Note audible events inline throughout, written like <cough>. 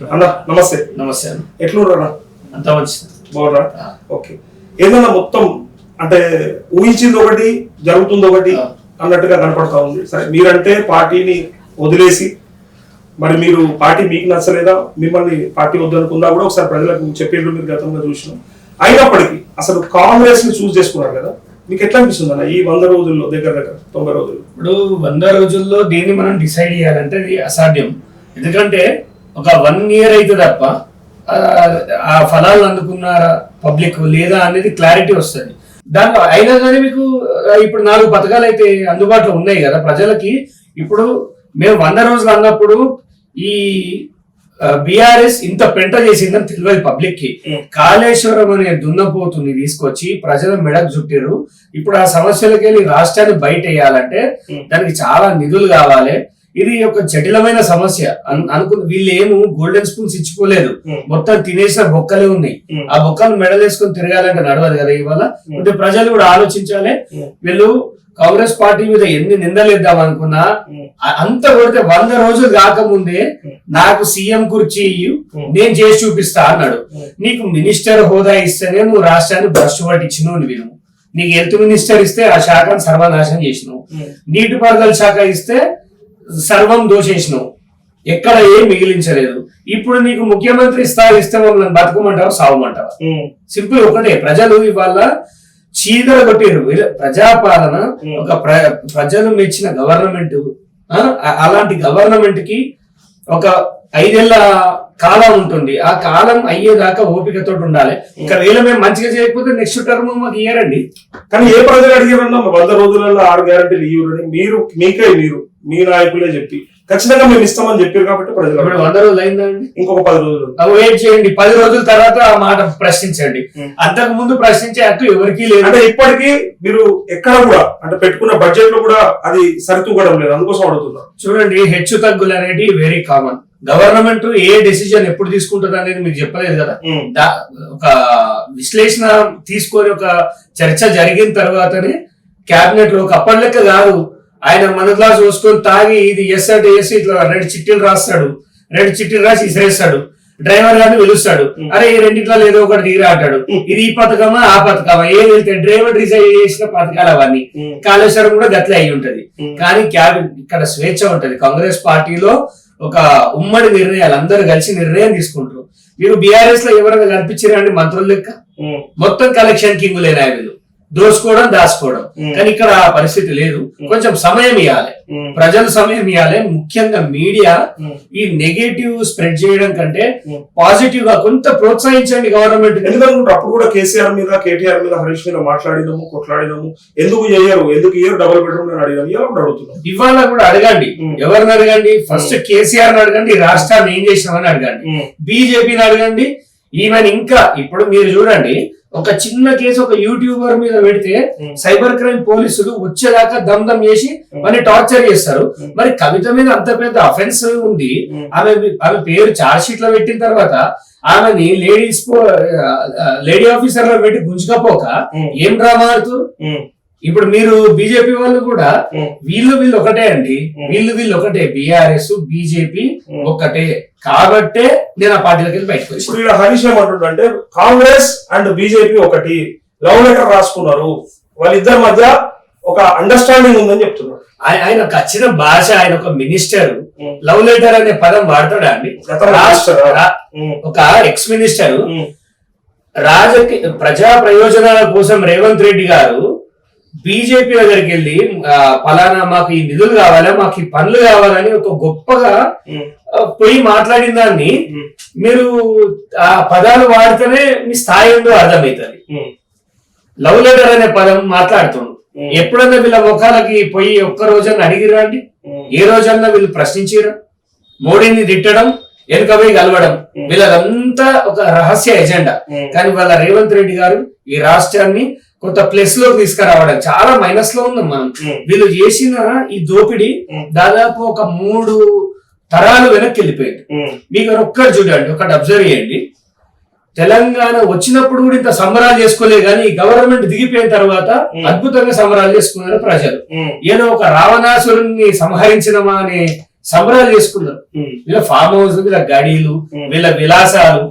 అన్న నమస్తే. నమస్తే అన్న. ఎట్లున్నారా అంతా మంచిది. బాగున్నారా? ఆ. ఓకే. ఏదన్నా మొత్తం అంటే ఊహించింది ఒకటి జరుగుతుంది ఒకటి. అన్నట్టుగా కనపడతా ఉంది. సరే మీరంటే పార్టీని వదిలేసి మరి మీరు పార్టీ మీకు నచ్చలేదా? మిమ్మల్ని పార్టీ వద్దనుకుందా కూడా ఒకసారి ప్రజలకు చెప్పేట్లు మీరు గతంలో చూసినాం. అయినప్పటికీ అసలు కాంగ్రెస్ని చూస్ చేసుకున్నారు కదా? మీకు ఎట్లా అనిపిస్తుంది అన్న? ఈ వంద రోజుల్లో దగ్గర దగ్గర తొంభై రోజుల్లో? ఇప్పుడు వంద రోజుల్లో దీన్ని మనం డిసైడ్ చేయాలంటే అది అసాధ్యం. ఎందుకంటే ఒక వన్ ఇయర్ అయితే తప్ప ఆ, ఫలాలు అందుకున్న పబ్లిక్ లేదా అనేది క్లారిటీ వస్తుంది దాంట్లో అయినా కానీ మీకు ఇప్పుడు నాలుగు పథకాలు అయితే అందుబాటులో ఉన్నాయి కదా ప్రజలకి ఇప్పుడు మేము వంద రోజులు అన్నప్పుడు ఈ బీఆర్ఎస్ ఇంత పెంట చేసిందని తెలియదు పబ్లిక్కి. కాళేశ్వరం అనే దున్నపోతుని తీసుకొచ్చి ప్రజల మెడకు చుట్టారు ఇప్పుడు ఆ సమస్యలకి వెళ్ళి రాష్ట్రాన్ని బయట వేయాలంటే. దానికి చాలా నిధులు కావాలి ఇది ఒక జటిలమైన సమస్య అను- అనుకున్న వీళ్ళు ఏమో గోల్డెన్ స్పూన్స్ ఇచ్చిపోలేదు Mm. మొత్తం తినేసిన బొక్కలే ఉన్నాయి. ఆ బొక్కలు మెడలేసుకొని తిరగాలంటే నడవదు కదా ఇవాళ అంటే ప్రజలు కూడా ఆలోచించాలి. వీళ్ళు కాంగ్రెస్ పార్టీ మీద ఎన్ని నిందలేద్దాం అనుకున్నా అంత కొడితే వంద రోజులు కాకముందే. నాకు సీఎం కుర్చీ ఇయ్యు. నేను చేసి చూపిస్తా అన్నాడు. నీకు మినిస్టర్ హోదా ఇస్తేనే నువ్వు రాష్ట్రాన్ని భ్రష్టు పట్టించినవు విను నీకు హెల్త్ మినిస్టర్ ఇస్తే ఆ శాఖను సర్వనాశనం చేసినావు. నీటిపారుదల శాఖ ఇస్తే సర్వం దోషేసినావు. ఎక్కడ ఏం మిగిలించలేదు. ఇప్పుడు నీకు ముఖ్యమంత్రి స్థాయి ఇస్తే మమ్మల్ని బతుకమంటావా సావమంటావా సింపుల్ ఒకటే ప్రజలు ఇవాళ చీదర కొట్టారు ప్రజాపాలన. ఒక ప్ర- ప్రజలు మెచ్చిన గవర్నమెంట్ అలాంటి గవర్నమెంట్కి ఒక ఐదేళ్ళ కాలం ఉంటుంది. ఆ కాలం అయ్యేదాకా ఓపికతో ఉండాలి. ఇంకా వీళ్ళ మేము మంచిగా చేయకపోతే నెక్స్ట్ టర్మ్ మాకు ఇయ్యరండి. కానీ ఏ ప్రజలు అడిగారన్నా వంద రోజులలో ఆరు గ్యారంటీలు ఇవ్వరని మీరు మీకే మీరు మీ నాయకులే చెప్పి. ఖచ్చితంగా మేము ఇస్తామని చెప్పారు కాబట్టి ప్రజలు. వంద రోజులు అయిందండి ఇంకొక పది రోజులు. వెయిట్ చేయండి. పది రోజుల తర్వాత ఆ మాట ప్రశ్నించండి. అంతకు ముందు ప్రశ్నించే హక్కు ఎవరికీ లేదు. అంటే ఇప్పటికీ మీరు ఎక్కడ కూడా అంటే పెట్టుకున్న బడ్జెట్లో కూడా అది సరితూగడం లేదు. అందుకోసం అడుగుతున్నా. చూడండి హెచ్చు తగ్గులు అనేది very common government a decision ఎప్పుడు తీసుకుంటుంది అనేది మీకు చెప్పలేదు కదా? ఒక విశ్లేషణ తీసుకొని ఒక చర్చ జరిగిన తర్వాతనే క్యాబినెట్లో ఒక అప్పటి లెక్క కాదు. ఆయన మన గ్లాస్ చూసుకొని తాగి ఇది ఎస్ అంటే ఎస్ ఇట్లా రెండు చిట్టీలు రాస్తాడు. రెండు చిట్టీలు రాసి ఇసిరేస్తాడు. డ్రైవర్ గారిని పిలుస్తాడు. అరే ఈ రెండిట్లో ఏదో ఒకటి దిగిరా అంటాడు. ఇది ఈ పథకమా ఆ పథకమా? ఏం వెళ్తే డ్రైవర్ డిసైడ్ చేసిన పథకాలు అవన్నీ. కాళేశ్వరం కూడా గట్లే అయి ఉంటది. కానీ క్యాబినెట్ ఇక్కడ స్వేచ్ఛ ఉంటది. కాంగ్రెస్ పార్టీలో ఒక ఉమ్మడి నిర్ణయాలు అందరూ కలిసి నిర్ణయం తీసుకుంటారు. మీరు బీఆర్ఎస్లో ఎవరైనా కనిపించారండి మంత్రుల లెక్క? మొత్తం కలెక్షన్ కింగ్ లేనా వీళ్ళు. దోసుకోవడం దాచుకోవడం. కానీ ఇక్కడ ఆ పరిస్థితి లేదు. కొంచెం సమయం ఇవ్వాలి ప్రజలు సమయం ఇవ్వాలి ముఖ్యంగా మీడియా. ఈ నెగటివ్ స్ప్రెడ్ చేయడం కంటే. పాజిటివ్గా కొంత ప్రోత్సహించండి గవర్నమెంట్. ఎందుకంటే అప్పుడు కూడా కేసీఆర్ మీద కేటీఆర్ మీద హరీష్ మీద మాట్లాడినాము కొట్లాడినాము. ఎందుకు చేయరు? ఎందుకు ఇయ్యరు? డబుల్ బెడ్రూమ్ అని అడిగాము ఇలా అడుగుతున్నాం. ఇవాళ కూడా అడగండి. ఎవరిని అడగండి? ఫస్ట్ కేసీఆర్ అడగండి. ఈ రాష్ట్రాన్ని ఏం చేసినామని అడగండి. బీజేపీని అడగండి. ఈవెన్ ఇంకా ఇప్పుడు మీరు చూడండి. ఒక చిన్న కేసు ఒక యూట్యూబర్ మీద పెడితే. సైబర్ క్రైమ్ పోలీసులు వచ్చేదాకా దమ్ చేసి. మరి టార్చర్ చేస్తారు. మరి కవిత మీద అంత పెద్ద అఫెన్స్ ఉంది. ఆమె ఆమె పేరు చార్జ్ షీట్లో పెట్టిన తర్వాత ఆమెని లేడీస్ లేడీ ఆఫీసర్లో పెట్టి గుంజుకపోక. ఏం డ్రామా ఆడుతూ ఇప్పుడు మీరు బీజేపీ వాళ్ళు కూడా. వీళ్ళు వీళ్ళు ఒకటే అండి. వీళ్ళు వీళ్ళు ఒకటే. BRS BJP. ఒకటే. కాబట్టే నేను ఆ పార్టీలోకి వెళ్ళి బయటకు ఇప్పుడు ఇక్కడ హరీష్ ఏమంటుండంటే కాంగ్రెస్ అండ్ బీజేపీ ఒకటి. లవ్ లెటర్ రాసుకున్నారు. వాళ్ళిద్దరి మధ్య ఒక అండర్స్టాండింగ్ ఉందని చెప్తున్నారు. ఆయ- ఆయన వచ్చిన భాష ఆయన ఒక మినిస్టర్. లవ్ లెటర్ అనే పదం వాడతాడా అండి? ఒక ఎక్స్ మినిస్టర్ రాజకీయ ప్రజా ప్రయోజనాల కోసం రేవంత్ రెడ్డి గారు బీజేపీ దగ్గరికి వెళ్ళి పలానా మాకు ఈ నిధులు కావాలా మాకు ఈ పనులు కావాలని ఒక గొప్పగా పోయి మాట్లాడిన దాన్ని మీరు ఆ పదాలు వాడితేనే మీ స్థాయి ఏందో అర్థమవుతుంది. లవ్ లెటర్ అనే పదం మాట్లాడుతున్నాడు ఉమ్, ఎప్పుడన్నా వీళ్ళ ముఖాలకి పోయి ఒక్క రోజన్నా అడిగిరా అండి ఏ రోజన్నా వీళ్ళు ప్రశ్నించారు మోడీని తిట్టడం వెనుక పోయి కలవడం. వీళ్ళదంతా ఒక రహస్య ఎజెండా. కానీ వాళ్ళ రేవంత్ రెడ్డి గారు ఈ రాష్ట్రాన్ని కొంత ప్లస్లోకి తీసుకురావడం. చాలా మైనస్లో ఉన్నాం మనం. వీళ్ళు చేసిన ఈ దోపిడీ. దాదాపు ఒక మూడు తరాలు వెనక్కి వెళ్ళిపోయింది. మీకు ఒక్కటి చూడండి ఒకటి అబ్జర్వ్ చేయండి. తెలంగాణ వచ్చినప్పుడు కూడా ఇంత సంబరాలు చేసుకోలేదు కానీ గవర్నమెంట్ దిగిపోయిన తర్వాత. అద్భుతంగా సంబరాలు చేసుకున్నారు ప్రజలు. ఏదో ఒక రావణాసురుణ్ణి సంహరించినమా అనే సంబరాలు చేసుకున్నారు. వీళ్ళ ఫామ్ హౌస్ వీళ్ళ గడీలు. వీళ్ళ విలాసాలు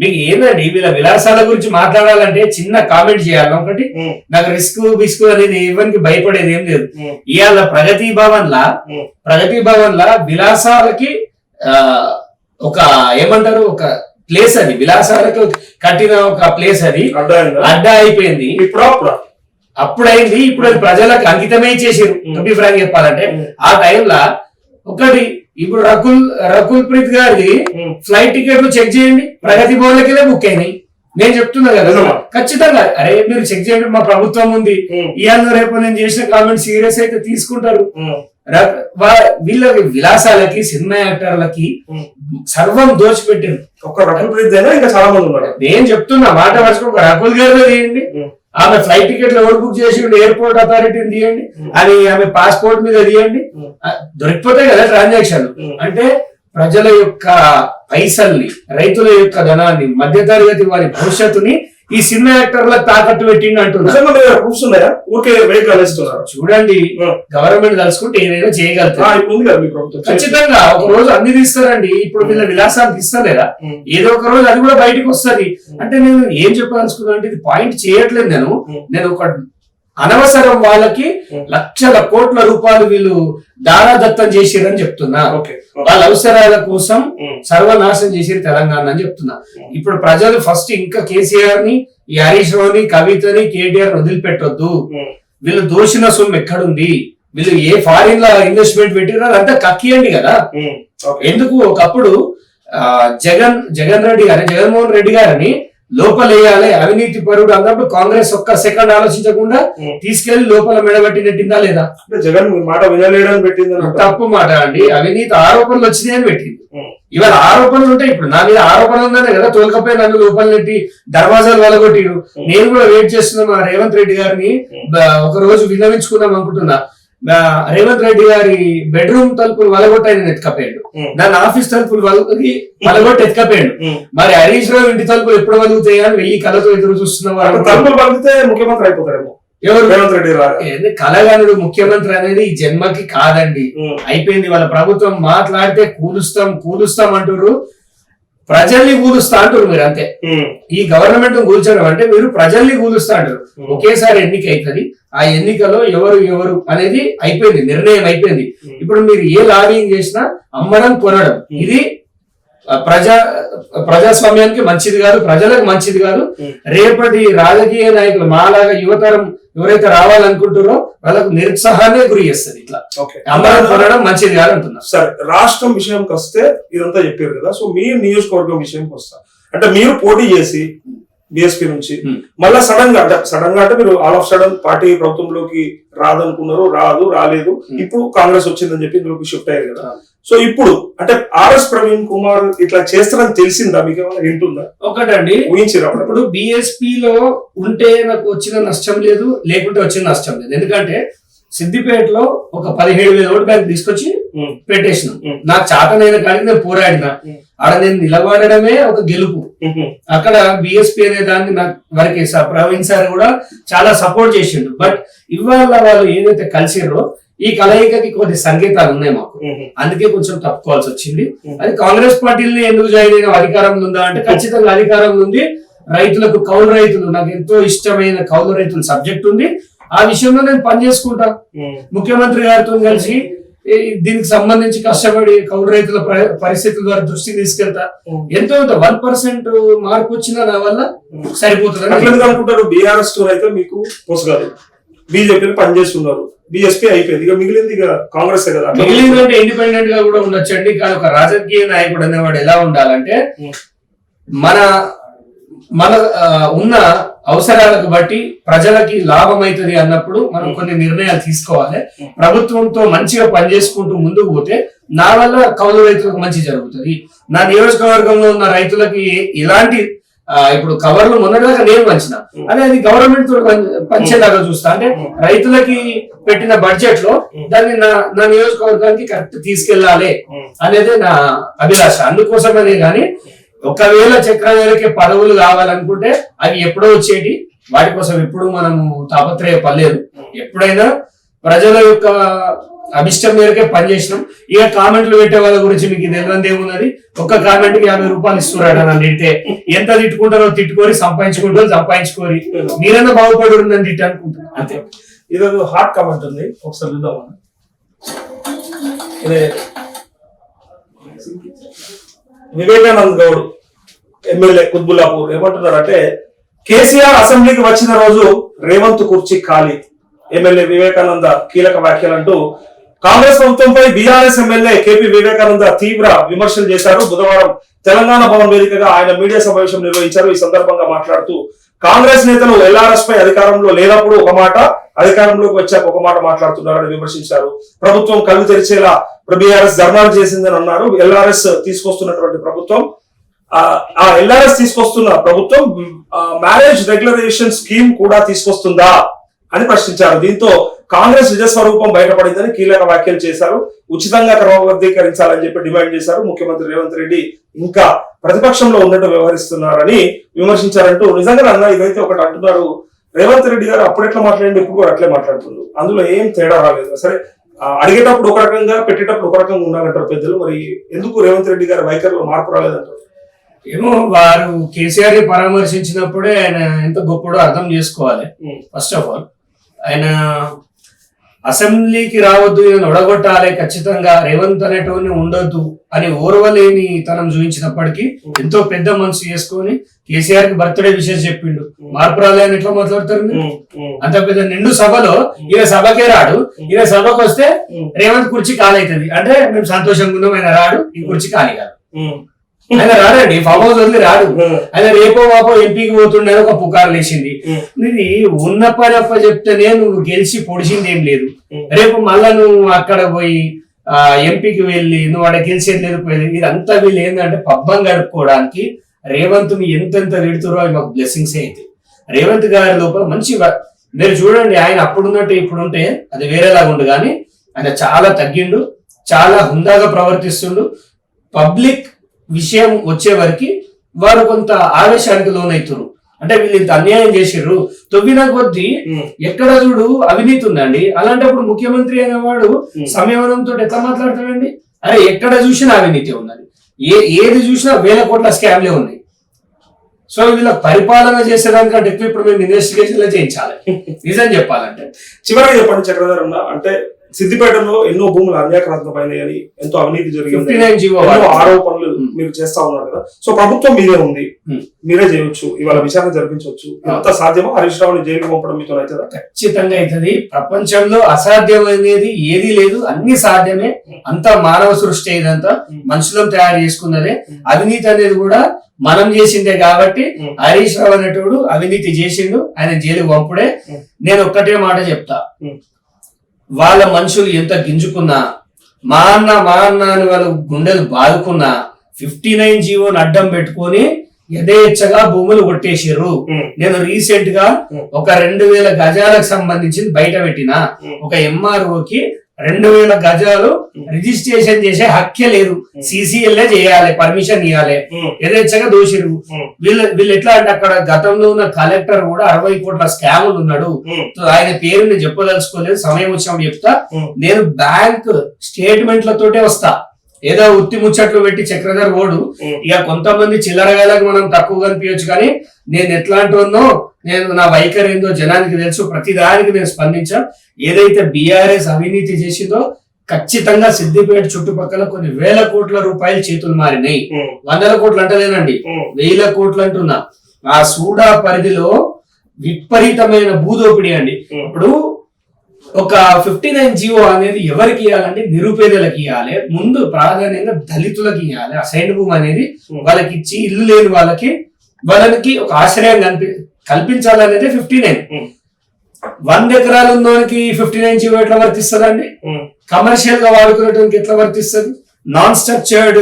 మీకు ఏందండి? వీళ్ళ విలాసాల గురించి మాట్లాడాలంటే చిన్న కామెంట్ చేయాలి. ఒకటి నాకు రిస్క్ బిస్క్ అనేది ఎవరికి భయపడేది ఏం లేదు. ఇవాళ ప్రగతి భవన్ లా. ప్రగతి భవన్ లా విలాసాలకి ఒక ఏమంటారు? ఒక ప్లేస్ అది. విలాసాలకి కట్టిన ఒక ప్లేస్ అది. అడ్డా అయిపోయింది. ఇప్పుడు అప్పుడు అప్పుడైంది. ఇప్పుడు అది ప్రజలకు అంకితమే చేసారు ఫ్రాంక్ చెప్పాలంటే. ఆ టైంలో ఒకటి ఇప్పుడు రకుల్ రకుల్ ప్రీత్ గారిది ఉమ్, ఫ్లైట్ టికెట్లు చెక్ చేయండి. ప్రగతి భవన్లకెళ్ళే బుక్ అయినాయి. నేను చెప్తున్నా కదా? ఖచ్చితంగా. అరే మీరు చెక్ చేయండి. మా ప్రభుత్వం ఉంది. ఇవాళ రేపు నేను చేసిన కామెంట్ సీరియస్ అయితే తీసుకుంటారు. వీళ్ళ విలాసాలకి సినిమా యాక్టర్లకి. సర్వం దోచిపెట్టారు ఒక్క రకుల్ ప్రీత్ అయినా ఇంకా చాలా మంది ఉన్నారు. నేను చెప్తున్నా మాట ఒక రకుల్ గారిలో తీయండి. ఉమ్, ఆమె ఫ్లైట్ టికెట్లు ఎవరు బుక్ చేసి ఎయిర్పోర్ట్ అథారిటీని తీయండి. అని ఆమె పాస్పోర్ట్ మీద తీయండి. దొరికిపోతాయి కదా ట్రాన్సాక్షన్. అంటే ప్రజల యొక్క పైసల్ని రైతుల యొక్క ధనాన్ని మధ్యతరగతి వారి భవిష్యత్తుని ఈ సినిమా యాక్టర్లకు తాకట్టు పెట్టిండు అంటున్నారు కూర్చున్నాయా ఊరికే వెయిట్ కలిస్తున్నారు చూడండి గవర్నమెంట్ తలుచుకుంటే ఏదైనా చేయగలుగుతారు. ఖచ్చితంగా ఒక రోజు అన్ని తీస్తారండి. ఇప్పుడు వీళ్ళ విలాసాలు తీస్తలేరా? ఉమ్, ఏదో ఒక రోజు అది కూడా బయటకు వస్తది. అంటే నేను ఏం చెప్పదలుచుకున్నా అంటే ఇది పాయింట్ చేయట్లేదు నేను. నేను ఒక అనవసరం వాళ్ళకి. లక్షల కోట్ల రూపాయలు వీళ్ళు దారాదత్తం చేసిరని చెప్తున్నా. వాళ్ళ అవసరాల కోసం ఉమ్, సర్వనాశనం చేసిరు తెలంగాణ అని చెప్తున్నా. ఇప్పుడు ప్రజలు ఫస్ట్ ఇంకా కేసీఆర్ని ఈ హరీష్ రావుని కవితని కేటీఆర్ వదిలిపెట్టొద్దు. వీళ్ళు దోషిన సొమ్ము ఎక్కడుంది? వీళ్ళు ఏ ఫారిన్లో ఇన్వెస్ట్మెంట్ పెట్టిరో అదంతా కక్కియండి కదా. ఎందుకు? ఒకప్పుడు జగన్ జగన్ రెడ్డి గారిని జగన్మోహన్ రెడ్డి గారిని లోపలేయాలి. అవినీతి పరుడు అన్నప్పుడు కాంగ్రెస్ ఒక్క సెకండ్ ఆలోచించకుండా. తీసుకెళ్ళి లోపల మెడబెట్టి నెట్టిందా లేదా జగన్ మాట వినలేడని పెట్టింది. తప్పు మాట అండి. అవినీతి ఆరోపణలు వచ్చినాయి అని పెట్టింది. ఇవాళ ఆరోపణలు ఉంటాయి ఇప్పుడు నా మీద ఆరోపణ ఉందనే కదా. తోలుకపోయి నన్ను లోపల నెట్టి దర్వాజాలు వలగొట్టిరు. నేను కూడా వెయిట్ చేస్తున్నా మా రేవంత్ రెడ్డి గారిని. ఒక రోజు విన్నవించుకుందాం అనుకుంటున్నా. రేవంత్ రెడ్డి గారి బెడ్రూమ్ తలుపులు వలగొట్టి ఆయన ఎత్తుకపోయాడు దాని ఆఫీస్ తలుపులు వలగొట్టి వలగొట్టి ఎత్తుకపోయాడు. మరి హరీష్ రావు ఇంటి తలుపులు ఎప్పుడు వలుగుతాయి అని వెయ్యి కళతో ఎదురు చూస్తున్న తలుపులు పంపితే ముఖ్యమంత్రి అయిపోతాడేమో. ఎవరు? రేవంత్ రెడ్డి కలగానుడు ముఖ్యమంత్రి అనేది జన్మకి కాదండి. అయిపోయింది వాళ్ళ ప్రభుత్వం మాట్లాడితే కూలుస్తాం కూలుస్తాం అంటారు ప్రజల్ని కూలుస్తా అంటారు మీరు అంతే. ఈ గవర్నమెంట్ కూల్చడం అంటే మీరు ప్రజల్ని కూలుస్తా అంటారు. ఒకేసారి ఎన్నిక అవుతుంది ఆ ఎన్నికలో ఎవరు ఎవరు అనేది అయిపోయింది నిర్ణయం అయిపోయింది. ఇప్పుడు మీరు ఏ లాబింగ్ చేసినా అమ్మడం కొనడం. ఇది ప్రజా ప్రజాస్వామ్యానికి మంచిది కాదు ప్రజలకు మంచిది కాదు. రేపటి రాజకీయ నాయకులు మాలాగా యువతరం ఎవరైతే రావాలనుకుంటారో వాళ్ళకు నిరుత్సాహాన్ని గురి చేస్తుంది ఇట్లా ఓకే అమ్మడం కొనడం మంచిది కాదు అంటున్నా సరే రాష్ట్రం విషయంకి వస్తే ఇదంతా చెప్పారు కదా సో మీ నియోజకవర్గం విషయంకి వస్తా అంటే మీరు పోటీ చేసి బిఎస్పీ నుంచి Hmm. మళ్ళా సడన్గా అంటే సడన్గా అంటే మీరు ఆల్ ఆఫ్ సడన్ పార్టీ ప్రభుత్వంలోకి రాదనుకున్నారు రాదు రాలేదు Hmm. ఇప్పుడు కాంగ్రెస్ వచ్చిందని చెప్పి ఇందులోకి షిఫ్ట్ అయ్యారు కదా Hmm. సో ఇప్పుడు అంటే ఆర్ఎస్ ప్రవీణ్ కుమార్ ఇట్లా చేస్తారని తెలిసిందా మీకు ఏమైనా హింట్ ఉందా ఒకటండి ఊహించిరా అప్పుడు? ఇప్పుడు బిఎస్పి లో ఉంటే నాకు వచ్చిన నష్టం లేదు లేకుంటే వచ్చిన నష్టం లేదు ఎందుకంటే సిద్దిపేటలో ఒక పదిహేడు వేల ఓటు బ్యాంక్ తీసుకొచ్చి. పెట్టేసినాం. నాకు చాతనైన కాడికి నేను పోరాడిన. ఆడ నేను నిలబడడమే ఒక గెలుపు. అక్కడ బిఎస్పీ అనే దాన్ని నాకు వరకు స- ప్రవీణ్ సార్ కూడా చాలా సపోర్ట్ చేసిండు బట్ ఇవాళ వాళ్ళు ఏదైతే కలిసిరో ఈ కలయికకి కొన్ని సంకేతాలు ఉన్నాయి మాకు. అందుకే కొంచెం తప్పుకోవాల్సి వచ్చింది. అది కాంగ్రెస్ పార్టీని ఎందుకు జాయిన్ అయిన అధికారంలో ఉందా అంటే ఖచ్చితంగా అధికారంలో ఉంది. రైతులకు కౌలు రైతులు నాకు ఎంతో ఇష్టమైన కౌలు రైతుల సబ్జెక్ట్ ఉంది. ఆ విషయంలో నేను పనిచేసుకుంటా. ముఖ్యమంత్రి గారితో కలిసి దీనికి సంబంధించి కష్టపడి కౌలు రైతుల ప్ర- పరిస్థితుల ద్వారా దృష్టికి తీసుకెళ్తా. ఎంతో వన్ పర్సెంట్ మార్పు వచ్చినా నా వల్ల సరిపోతుంది అనుకుంటారు బీఆర్ఎస్ అయితే మీకు పొసగాదు బీజేపీ పనిచేస్తున్నారు బిఎస్పీ అయిపోయింది ఇక మిగిలింది ఇక కాంగ్రెస్ కదా అట్లా మిగిలిందంటే ఇండిపెండెంట్గా కూడా ఉండొచ్చండి కానీ ఒక రాజకీయ నాయకుడు అనేవాడు ఎలా ఉండాలంటే. మన మన ఉన్న అవసరాలకు బట్టి ప్రజలకి లాభం అవుతుంది అన్నప్పుడు మనం. కొన్ని నిర్ణయాలు తీసుకోవాలి. ప్రభుత్వంతో మంచిగా పనిచేసుకుంటూ ముందుకు పోతే నా వల్ల కౌలు రైతులకు మంచి జరుగుతుంది నా నియోజకవర్గంలో ఉన్న రైతులకి ఎలాంటి ఇప్పుడు కవర్లు మొన్నటిదాకా నేను పంచిన. అదే అది గవర్నమెంట్తో పంచేలాగా చూస్తా అంటే. రైతులకి పెట్టిన బడ్జెట్లో. దాన్ని నా నా నియోజకవర్గానికి కరెక్ట్ తీసుకెళ్ళాలి. అనేది నా అభిలాష అందుకోసమనే గాని ఒకవేళ చక్రవర్తికి పదవులు కావాలనుకుంటే అవి ఎప్పుడో వచ్చేటి వాటి కోసం ఎప్పుడు మనము తాపత్రయ పర్లేదు ఎప్పుడైనా ప్రజల యొక్క అభిష్టం మేరకే పనిచేసినాం ఇక కామెంట్లు పెట్టే వాళ్ళ గురించి మీకు తెలియదు ఏమున్నది ఒక్క కామెంట్కి యాభై రూపాయలు ఇస్తున్నాడు నన్ను తిడితే. ఎంత తిట్టుకుంటారో తిట్టుకోరి సంపాదించుకుంటారో సంపాదించుకోరి మీరన్నా బాగుపడి ఉందని తిట్టి అనుకుంటారు అంతే. ఇది హాట్ కామెంట్ ఉంది. ఒకసారి చూద్దాం మనం. వివేకానంద్ గౌడ్ ఎమ్మెల్యే కుత్బుల్లాపూర్ ఏమంటున్నారు అంటే కేసీఆర్ అసెంబ్లీకి వచ్చిన రోజు రేవంత్ కుర్చీ ఖాళీ. ఎమ్మెల్యే వివేకానంద కీలక వ్యాఖ్యలు అంటూ కాంగ్రెస్ ప్రభుత్వంపై బీఆర్ఎస్ ఎమ్మెల్యే కేపీ వివేకానంద తీవ్ర విమర్శలు చేశారు. బుధవారం తెలంగాణ భవన్ వేదికగా ఆయన మీడియా సమావేశం నిర్వహించారు. ఈ సందర్భంగా మాట్లాడుతూ కాంగ్రెస్ నేతలు ఎల్ఆర్ఎస్ పై అధికారంలో లేనప్పుడు ఒక మాట అధికారంలోకి వచ్చాక ఒక మాట మాట్లాడుతున్నారని విమర్శించారు. ప్రభుత్వం కళ్ళు తెరిచేలా బీఆర్ఎస్ ధర్నాలు చేసిందని అన్నారు. ఎల్ఆర్ఎస్ తీసుకొస్తున్నటువంటి ప్రభుత్వం ఆ- ఆ ఎల్ఆర్ఎస్ తీసుకొస్తున్న ప్రభుత్వం మ్యారేజ్ రెగ్యులరేషన్ స్కీమ్ కూడా తీసుకొస్తుందా అని ప్రశ్నించారు. దీంతో కాంగ్రెస్ నిజ స్వరూపం బయటపడిందని కీలక వ్యాఖ్యలు చేశారు. ఉచితంగా క్రమబద్ధీకరించాలని చెప్పి డిమాండ్ చేశారు. ముఖ్యమంత్రి రేవంత్ రెడ్డి ఇంకా ప్రతిపక్షంలో ఉన్నట్టు వ్యవహరిస్తున్నారని విమర్శించారంటూ నిజంగా అన్న ఇదైతే ఒకటి అంటున్నారు రేవంత్ రెడ్డి గారు అప్పుడు ఎట్లా మాట్లాడండి? ఇప్పుడు కూడా అట్లే మాట్లాడుతున్నారు అందులో ఏం తేడా రాలేదు. సరే అడిగేటప్పుడు ఒక రకంగా పెట్టేటప్పుడు ఒక రకంగా ఉండాలంటారు పెద్దలు. మరి ఎందుకు రేవంత్ రెడ్డి గారి వైఖరిలో మార్పు రాలేదంటారు? ఏమో వారు కేసీఆర్ని పరామర్శించినప్పుడే ఆయన ఎంత గొప్పడో అర్థం చేసుకోవాలి. ఫస్ట్ ఆఫ్ ఆల్ ఆయన అసెంబ్లీకి రావద్దు ఈయన ఒడగొట్టాలి ఖచ్చితంగా రేవంత్ అనేటోని ఉండొద్దు అని ఓర్వలేని తనం చూపించినప్పటికీ ఎంతో పెద్ద మనసు చేసుకొని కేసీఆర్కి బర్త్డే విషయం చెప్పిండు. మార్పు రాలే అని ఎట్లా మాట్లాడతారు మీరు? అంత పెద్ద నిండు సభలో ఈయన సభకే రాడు. ఈయన సభకు వస్తే రేవంత్ కుర్చీ ఖాళీ అవుతుంది. అంటే మేము సంతోషంగా ఉన్నాం ఆయన రాడు ఈ కుర్చీ ఖాళీ కాదు. <laughs> ఆయన రాడండి ఫామ్ హౌస్ వదిలి రాడు ఆయన రేపో వాపో ఎంపీకి పోతుండే ఒక పుకారు లేచింది. ఇది ఉన్న పని అప్ప చెప్తేనే నువ్వు గెలిచి పొడిచింది ఏం లేదు. రేపు మళ్ళా నువ్వు అక్కడ పోయి ఆ ఎంపీకి వెళ్ళి నువ్వు అక్కడ గెలిచేది లేదు పోయేది? ఇదంతా వీళ్ళు ఏంటంటే పబ్బం గడుపుకోవడానికి రేవంత్ని ఎంతెంత తిడుతురో అవి మాకు బ్లెస్సింగ్స్ అయితే. రేవంత్ గారి లోపల మంచి మీరు చూడండి ఆయన అప్పుడున్నట్టు ఇప్పుడుంటే అది వేరేలాగా ఉండు కానీ ఆయన చాలా తగ్గిండు చాలా హుందాగా ప్రవర్తిస్తుండు. పబ్లిక్ విషయం వచ్చే వరకు వారు కొంత ఆవేశానికి లోనవుతున్నారు అంటే వీళ్ళు ఇంత అన్యాయం చేసిర్రు. తొవ్విన కొద్దీ ఎక్కడ చూడు అవినీతి ఉందండి. అలాంటప్పుడు ముఖ్యమంత్రి అనేవాడు. సంయమనంతో ఎట్లా మాట్లాడతాడండి? అరే ఎక్కడ చూసినా అవినీతి ఉన్నది ఏ ఏది చూసినా వేల కోట్ల స్కామ్లే ఉన్నాయి. సో వీళ్ళ పరిపాలన చేసేదానికంటే ఎక్కువ ఇప్పుడు మేము ఇన్వెస్టిగేషన్ చేయించాలి. <laughs> నిజం చెప్పాలంటే. చివరిగా చెప్పండి చక్రధర్ అంటే సిద్దిపేటలో ఎన్నో భూములు అన్యాక్రాంతమైనాయని ఎంతో అవినీతి జరిగింది. ఎన్నో ఆరోపణలు. మీరు చేస్తా ఉన్నారు కదా. సో ప్రభుత్వం మీదే ఉంది. మీరే చేయొచ్చు. ఇవాళ విచారణ జరిపించవచ్చు. ఎంత సాధ్యమో? హరీష్ రావుని జైలుకి పంపడం మీతో అవుతుందా? ఖచ్చితంగా అవుతుంది. ప్రపంచంలో అసాధ్యమైనది ఏది లేదు. అన్ని సాధ్యమే. అంతా మానవ సృష్టి ఇదంతా మనుషులం తయారు చేసుకున్నదే. అవినీతి అనేది కూడా మనం చేసిందే కాబట్టి. హరీష్ రావు అనేటోడు అవినీతి చేసిండు. ఆయన జైలుకి పంపుడే. నేను ఒక్కటే మాట చెప్తా. వాళ్ళ మనుషులు ఎంత గింజుకున్నా మా అన్న మా అన్న అని వాళ్ళు గుండెలు బాదుకున్నా ఫిఫ్టీ నైన్ జీవోని అడ్డం పెట్టుకొని యథేచ్ఛగా భూములు కొట్టేసారు నేను రీసెంట్గా. ఒక రెండు వేల గజాలకు సంబంధించి బయట పెట్టిన. ఒక ఎంఆర్ఓకి రెండు వేల గజాలు రిజిస్ట్రేషన్ చేసే హక్కే లేదు. సిసిఎల్ఏ చేయాలి పర్మిషన్ ఇవ్వాలి దోషిరు. ఉమ్, వీళ్ళు వీళ్ళు ఎట్లా అంటే అక్కడ గతంలో ఉన్న కలెక్టర్ కూడా అరవై కోట్ల స్కాములు ఉన్నాడు. ఆయన పేరు నేను చెప్పదలుచుకోలేదు సమయం వచ్చినప్పుడు చెప్తా. నేను బ్యాంక్ స్టేట్మెంట్లతోటే వస్తా. ఏదో ఉత్తి ముచ్చట్లు పెట్టి చక్రధర్ ఓడు. ఇక కొంతమంది చిల్లరగాలకు మనం తక్కువ కనిపించచ్చు కానీ నేను ఎట్లాంటి ఉన్నో నేను నా వైఖరి ఏందో జనానికి తెలుసు. ప్రతి దానికి నేను స్పందించా. ఏదైతే బీఆర్ఎస్ అవినీతి చేసిందో ఖచ్చితంగా సిద్దిపేట చుట్టుపక్కల కొన్ని వేల కోట్ల రూపాయలు చేతులు మారినాయి. వందల కోట్లు అంటలేనండి వేల కోట్లు అంటున్నా. ఆ సూడా పరిధిలో విపరీతమైన భూదోపిడి అండి. ఇప్పుడు ఒక ఫిఫ్టీ నైన్ జియో అనేది ఎవరికి ఇవ్వాలంటే నిరుపేదలకు ఇవ్వాలి ముందు ప్రాధాన్యంగా దళితులకు ఇవ్వాలి అసైన్ భూమి అనేది Hmm. వాళ్ళకి ఇచ్చి ఇల్లు లేని వాళ్ళకి వాళ్ళకి ఒక ఆశ్రయం కల్పి కల్పించాలనేది ఫిఫ్టీ నైన్ ఉమ్, వంద ఎకరాలు ఉన్నోనికి ఫిఫ్టీ నైన్ జియో ఎట్లా వర్తిస్తుందండి? ఉమ్, కమర్షియల్గా వాడుకునేటానికి ఎట్లా వర్తిస్తుంది? నాన్ స్ట్రక్చర్డ్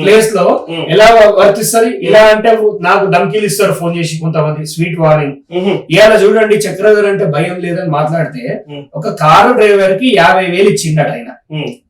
ప్లేస్లో Hmm. ఎలా వర్తిస్తుంది? ఇలా అంటే నాకు ధమ్కీలు ఇస్తారు ఫోన్ చేసి కొంతమంది స్వీట్ వార్నింగ్ ఇవాళ చూడండి చక్రధర్ అంటే భయం లేదని మాట్లాడితే Hmm. ఒక కారు డ్రైవర్కి యాభై వేలు ఇచ్చిండట ఆయన.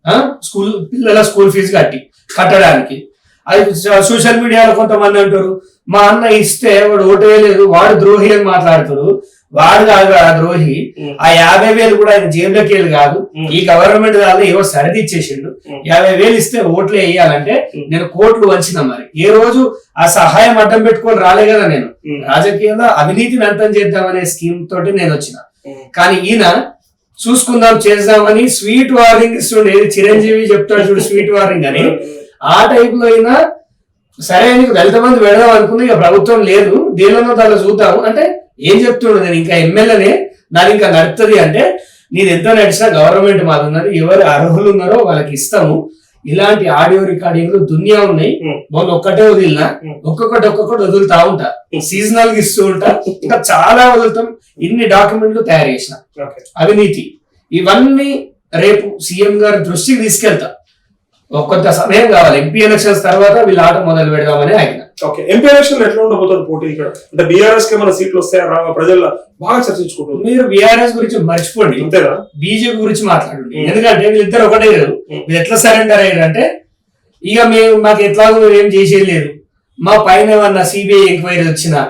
ఆ? స్కూల్ పిల్లల స్కూల్ ఫీజు కట్టి కట్టడానికి. అది సోషల్ మీడియాలో కొంతమంది అంటారు మా అన్న ఇస్తే వాడు ఓటు వేయలేదు వాడు ద్రోహి అని మాట్లాడుతారు. వాడు కాదు ఆ ద్రోహి. ఆ యాభై వేలు కూడా ఆయన జేబులోకి వెళ్ళి కాదు. ఈ గవర్నమెంట్ వాళ్ళు ఏవో సరిది ఇచ్చేసిండు. యాభై వేలు ఇస్తే ఓట్లు వేయాలంటే. నేను కోట్లు వంచిన మరి ఏ రోజు ఆ సహాయం అడ్డం పెట్టుకొని రాలే కదా నేను. రాజకీయంలో అవినీతిని అంతం చేద్దామనే స్కీమ్ తోటి నేను వచ్చిన. కానీ ఈయన చూసుకుందాం చేద్దామని స్వీట్ వార్నింగ్ ఇస్తుండే ఏది చిరంజీవి చెప్తాడు చూడు స్వీట్ వార్నింగ్ అని ఆ టైప్లో అయినా సరే నీకు దళిత మంది పెడదాం అనుకుంది ఇక ప్రభుత్వం లేదు దేనిలో దానిలో చూద్దాము అంటే ఏం చెప్తుండు నేను ఇంకా ఎమ్మెల్యేనే నాకు ఇంకా నడుతుంది అంటే నీది ఎంత నడిచినా గవర్నమెంట్ మాది ఉన్నది ఎవరు అర్హులు ఉన్నారో వాళ్ళకి ఇస్తాము. ఇలాంటి ఆడియో రికార్డింగ్లు దునియా ఉన్నాయి. మొన్న ఒక్కటే వదిలినా. ఒక్కొక్కటి ఒక్కొక్కటి వదులుతా ఉంటా. సీజనల్గా ఇస్తూ ఉంటా. ఇంకా చాలా వదులుతాం. ఇన్ని డాక్యుమెంట్లు తయారు చేసిన. అవినీతి ఇవన్నీ రేపు సీఎం గారి దృష్టికి తీసుకెళ్తా. కొంత సమయం కావాలి. ఎంపీ ఎలక్షన్స్ తర్వాత వీళ్ళ ఆట మొదలు పెడదామని ఆగిన. ఓకే ఎంపీ ఎలక్షన్ ఎట్లా ఉండబోతుంది పోటీ ఇక్కడ? అంటే బీఆర్ఎస్కి ఏమైనా సీట్లు వస్తాయా రావా? ప్రజల్లో బాగా చర్చించుకుంటుంది. మీరు బీఆర్ఎస్ గురించి మర్చిపోండి. అంతేనా? బీజేపీ గురించి మాట్లాడండి. ఉమ్. ఎందుకంటే వీళ్ళిద్దరు ఒకటే లేదు. ఉమ్. వీళ్ళు ఎట్లా సరెండర్ అయ్యారు అంటే ఇక మేము మాకు ఎట్లాగో ఏం చేసేది లేదు. మా పైన ఏమన్నా సిబిఐ ఎంక్వైరీ వచ్చినా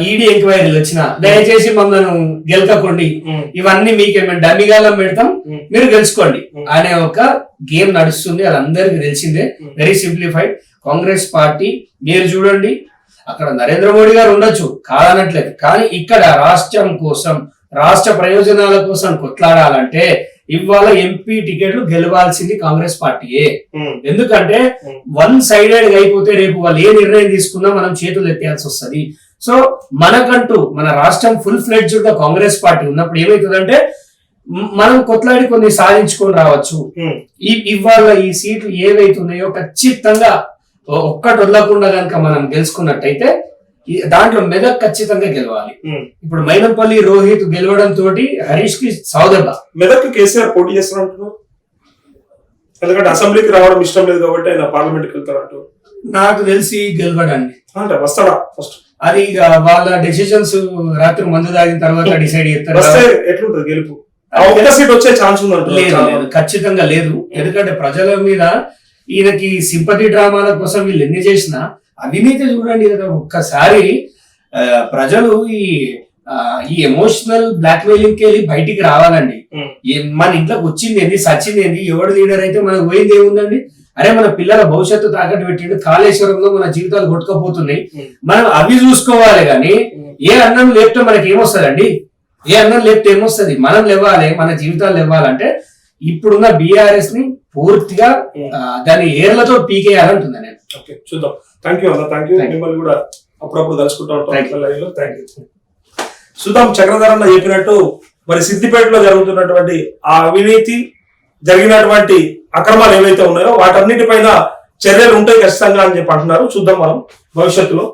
ఈడీ ఎంక్వైరీలు వచ్చినా దయచేసి మమ్మల్ని గెలకకండి. ఇవన్నీ మీకే మేము డమ్మిగాలం పెడతాం. మీరు గెలుచుకోండి. అనే ఒక గేమ్ నడుస్తుంది. అది అందరికి తెలిసిందే. వెరీ సింప్లిఫైడ్ కాంగ్రెస్ పార్టీ మీరు చూడండి అక్కడ నరేంద్ర మోడీ గారు ఉండొచ్చు కాదనట్లేదు కానీ ఇక్కడ రాష్ట్రం కోసం రాష్ట్ర ప్రయోజనాల కోసం కొట్లాడాలంటే ఇవాళ ఎంపీ టికెట్లు గెలవాల్సింది కాంగ్రెస్ పార్టీయే. ఎందుకంటే. వన్ సైడెడ్ అయిపోతే రేపు వాళ్ళు ఏ నిర్ణయం తీసుకున్నా మనం చేతులు ఎత్తేయాల్సి వస్తది సో మనకంటూ మన రాష్ట్రం ఫుల్ ఫ్లెడ్జ్డ్గా కాంగ్రెస్ పార్టీ ఉన్నప్పుడు ఏమవుతుందంటే మ్- మనం కొట్లాడి కొన్ని సాధించుకొని రావచ్చు. ఈ ఇవాళ ఈ సీట్లు ఏవైతున్నాయో ఖచ్చితంగా ఒక్కటి వదలకుండా కనుక మనం గెలుచుకున్నట్టయితే దాంట్లో మెదక్ ఖచ్చితంగా గెలవాలి. ఇప్పుడు మైనంపల్లి రోహిత్ గెలవడం తోటి హరీష్కి సౌదభ మెదక్ కేసీఆర్ పోటీ చేస్తారంటున్నారు ఎందుకంటే అసెంబ్లీకి రావడం ఇష్టం లేదు కాబట్టి ఆయన పార్లమెంట్కి వెళ్తారంటూ. నాకు తెలిసి గెలవడండి. అంటే వస్తాడా ఫస్ట్? అది ఇక వాళ్ళ డెసిషన్స్ రాత్రి మందు తాగిన తర్వాత డిసైడ్ చేస్తారు. వస్తే ఎట్లుంటది గెలుపు? సీట్ వచ్చే ఛాన్స్ లేదు ఖచ్చితంగా లేదు. ఎందుకంటే ప్రజల మీద ఈయనకి సింపతి డ్రామాల కోసం వీళ్ళు ఎన్ని చేసినా అవినీతి చూడండి ఒక్కసారి ప్రజలు ఈ ఈ ఎమోషనల్ బ్లాక్ మెయిలింగ్ వెళ్ళి బయటికి రావాలండి. మన ఇంట్లోకి వచ్చింది ఏంది సచింది ఏంది ఎవడు లీడర్ అయితే మనకు పోయింది ఏముందండి? అరే మన పిల్లల భవిష్యత్తు తాకట్టు పెట్టిండు కాళేశ్వరంలో మన జీవితాలు కొట్టుకపోతున్నాయి. మనం అవి చూసుకోవాలి కానీ. ఏ అన్నం లేపితే మనకి ఏమొస్తుందండి ఏ అన్నం లేపితే ఏమొస్తుంది? మనం లేవాలి మన జీవితాలు లేవాలంటే ఇప్పుడున్న బీఆర్ఎస్ని పూర్తిగా దాని ఏర్లతో పీకేయాలంటుంది నేను. ఓకే చూద్దాం. థ్యాంక్ యూ అన్న థ్యాంక్ యూ Thank you. మిమ్మల్ని కూడా అప్పుడప్పుడు కలుసుకుంటా Thank you. ఉంటాం థ్యాంక్ యూ చూద్దాం చక్రధర్ అన్న చెప్పినట్టు మరి సిద్దిపేటలో జరుగుతున్నటువంటి ఆ అవినీతి జరిగినటువంటి అక్రమాలు ఏవైతే ఉన్నాయో వాటన్నిటిపైన చర్యలు ఉంటాయి ఖచ్చితంగా అని చెప్పి అంటున్నారు. చూద్దాం మనం భవిష్యత్తులో.